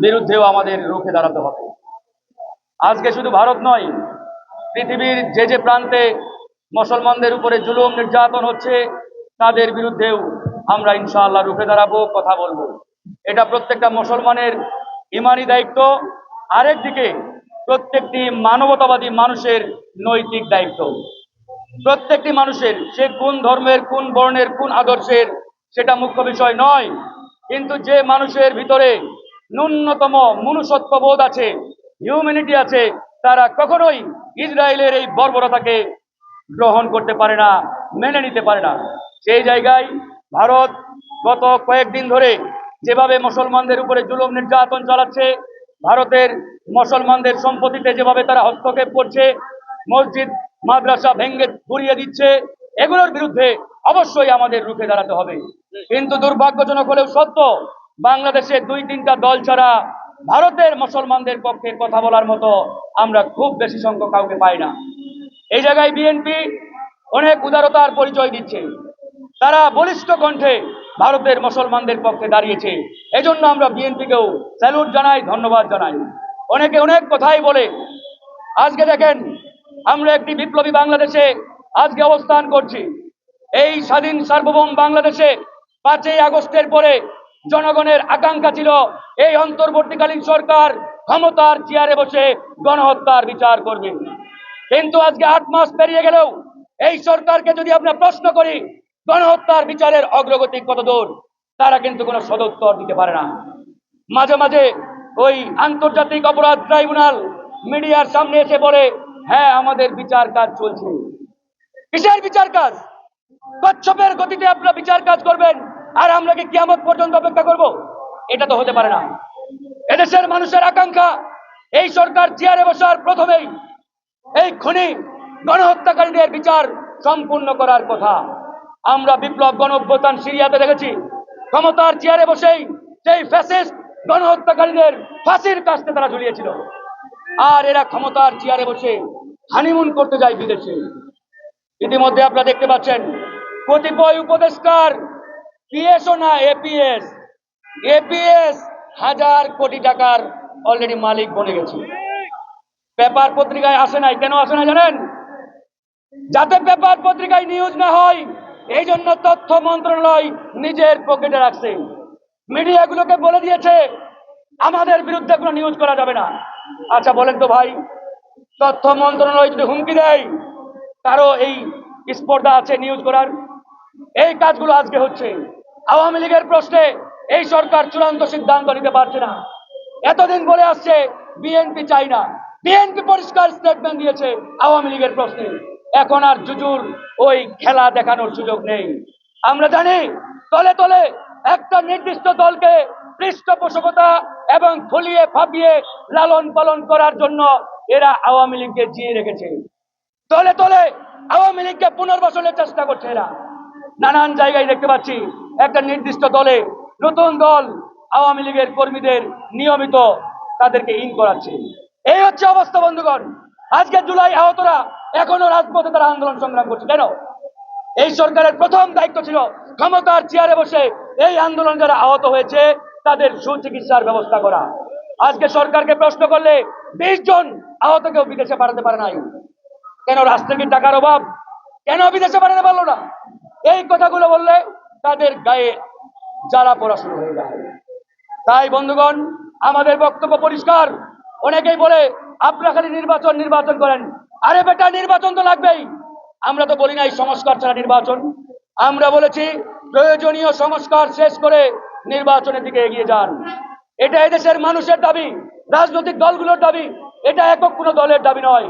বিরুদ্ধেও আমাদের রুখে দাঁড়াতে হবে। আজকে শুধু ভারত নয়, পৃথিবীর যে যে প্রান্তে মুসলমানদের উপরে জুলুম নির্যাতন হচ্ছে, তাদের বিরুদ্ধেও আমরা ইনশাআল্লাহ রুখে দাঁড়াবো, কথা বলব। এটা প্রত্যেকটা মুসলমানের ইমানি দায়িত্ব। আরেক দিকে প্রত্যেকটি মানবতাবাদী মানুষের নৈতিক দায়িত্ব। প্রত্যেকটি মানুষের সে কোন ধর্মের, কোন বর্ণের, কোন আদর্শের, সেটা মুখ্য বিষয় নয়। কিন্তু যে মানুষের ভিতরে ন্যূনতম মনুষ্যত্ব বোধ আছে হিউম্যানিটি আছে, তারা কখনোই ইসরায়েলের এই বর্বরতাকে গ্রহণ করতে পারে না, মেনে নিতে পারে না। সেই জায়গায় ভারত গত কয়েকদিন ধরে যেভাবে মুসলমানদের উপরে জুলুম নির্যাতন চালাচ্ছে, ভারতের মুসলমানদের সম্পত্তিতে যেভাবে তারা হস্তক্ষেপ করছে, মসজিদ, মাদ্রাসা ভেঙ্গে ঘুরিয়ে দিচ্ছে, এগুলোর বিরুদ্ধে অবশ্যই আমাদের রুখে দাঁড়াতে হবে। কিন্তু দুর্ভাগ্যজনক হলেও সত্য বাংলাদেশে দুই তিনটা দল ছাড়া ভারতের মুসলমানদের পক্ষে কথা বলার মতো আমরা খুব বেশি সংখ্যক কাউকে পাই না। এই জায়গায় বিএনপি অনেক উদারতার পরিচয় দিচ্ছে। তারা বলিষ্ঠ কণ্ঠে ভারতের মুসলমানদের পক্ষে দাঁড়িয়েছে। এজন্য আমরা বিএনপিকেও স্যালুট জানাই, ধন্যবাদ জানাই। অনেকে অনেক কথাই বলে, আজকে দেখেন আমরা একটি বিপ্লবী বাংলাদেশে আজকে অবস্থান করছি। এই স্বাধীন সার্বভৌম বাংলাদেশে পাঁচই আগস্টের পরে জনগণের আকাঙ্ক্ষা ছিল, এই অন্তর্বর্তীকালীন সরকার ক্ষমতার চেয়ারে বসে গণহত্যার বিচার করবে। কিন্তু আজকে আট মাস পেরিয়ে গেলেও এই সরকারকে যদি আমরা প্রশ্ন করি, গণহত্যার বিচারের অগ্রগতি কত দূর তারা কিন্তু কোনো সদুত্তর দিতে পারে না। মাঝে মাঝে ওই আন্তর্জাতিক অপরাধ ট্রাইব্যুনাল মিডিয়ার সামনে এসে বলে হ্যাঁ আমাদের বিচার কাজ চলছে। কিসের বিচার কাজ? কচ্ছপের গতিতে আপনারা বিচার কাজ করবেন আর আমরা কি কিয়ামত পর্যন্ত অপেক্ষা করব, এটা তো হতে পারে না। এদেশের মানুষের আকাঙ্ক্ষা, এই সরকার চেয়ারে বসার প্রথমেই এই খুনি গণহত্যাকারীদের বিচার সম্পূর্ণ করার কথা। আমরা বিপ্লব গণ সিরিয়াতে দেখেছি, ক্ষমতার চেয়ারে বসেই সেই ফ্যাসিস্ট গণহত্যাকারীদের ফাঁসির কাছতে তারা ঝুলিয়েছিল। আর এরা ক্ষমতার চেয়ারে বসে হানিমুন করতে যায় বিদেশে। ইতিমধ্যে আপনারা দেখতে পাচ্ছেন, কতিপয় উপদেষ্টার পিএসও না এপিএস এপিএস হাজার কোটি টাকার অলরেডি মালিক বনে গেছে। পেপার পত্রিকায় আসে নাই, কেন আসে না জানেন? যাতে পেপার পত্রিকায় নিউজ না হয় এই জন্য তথ্য মন্ত্রণালয় নিজের পকেটে রাখছে। মিডিয়াগুলোকে বলে দিয়েছে, আমাদের বিরুদ্ধে কোনো নিউজ করা যাবে না। আচ্ছা বলেন তো ভাই, তথ্য মন্ত্রণালয় যদি হুমকি দেয়, কারও এই স্পর্ধা আছে নিউজ করার? এই কাজগুলো আজকে হচ্ছে। আওয়ামী লীগের প্রশ্নে এই সরকার চূড়ান্ত সিদ্ধান্ত নিতে পারছে না। এতদিন বলে আসছে, বিএনপি চাই না। বিএনপি পরিষ্কার স্টেটমেন্ট দিয়েছে আওয়ামী লীগের প্রশ্নে। এখন আর জুজুর ওই খেলা দেখানোর সুযোগ নেই। আমরা জানি, তলে তলে একটা নির্দিষ্ট দলকে পৃষ্ঠপোষকতা এবং ফুলিয়ে ফাঁপিয়ে লালন পালন করার জন্য এরা আওয়ামী লীগকে জিয়ে রেখেছে। তলে তলে আওয়ামী লীগকে পুনর্বাসনের চেষ্টা করছে এরা। নানান জায়গায় দেখতে পাচ্ছি একটা নির্দিষ্ট দলে নতুন দল আওয়ামী লীগের কর্মীদের নিয়মিত তাদেরকে ইন করাচ্ছে। এই হচ্ছে অবস্থা, বন্ধুগণ। আজকে জুলাই আহতরা এখনও রাজপথে তারা আন্দোলন সংগ্রাম করছে। কেন? এই সরকারের প্রথম দায়িত্ব ছিল ক্ষমতার চেয়ারে বসে এই আন্দোলন যারা আহত হয়েছে, তাদের সুচিকিৎসার ব্যবস্থা করা। আজকে সরকারকে প্রশ্ন করলে বিশ জন আহত কেউ বিদেশে পাঠাতে পারে নাই। কেন রাষ্ট্রে কি টাকার অভাব? কেন বিদেশে পাঠাতে পারল না? এই কথাগুলো বললে তাদের গায়ে জ্বালা পড়া শুরু হয়ে যায়। তাই বন্ধুগণ, আমাদের বক্তব্য পরিষ্কার। অনেকেই বলে, আপনারা খালি নির্বাচন নির্বাচন করেন। আরে বেটা, নির্বাচন তো লাগবেই। আমরা তো বলি নাই সংস্কার ছাড়া নির্বাচন। আমরা বলেছি, প্রয়োজনীয় সংস্কার শেষ করে নির্বাচনের দিকে এগিয়ে যান। এটা এদেশের মানুষের দাবি, রাজনৈতিক দলগুলোর দাবি, এটা একক কোনো দলের দাবি নয়।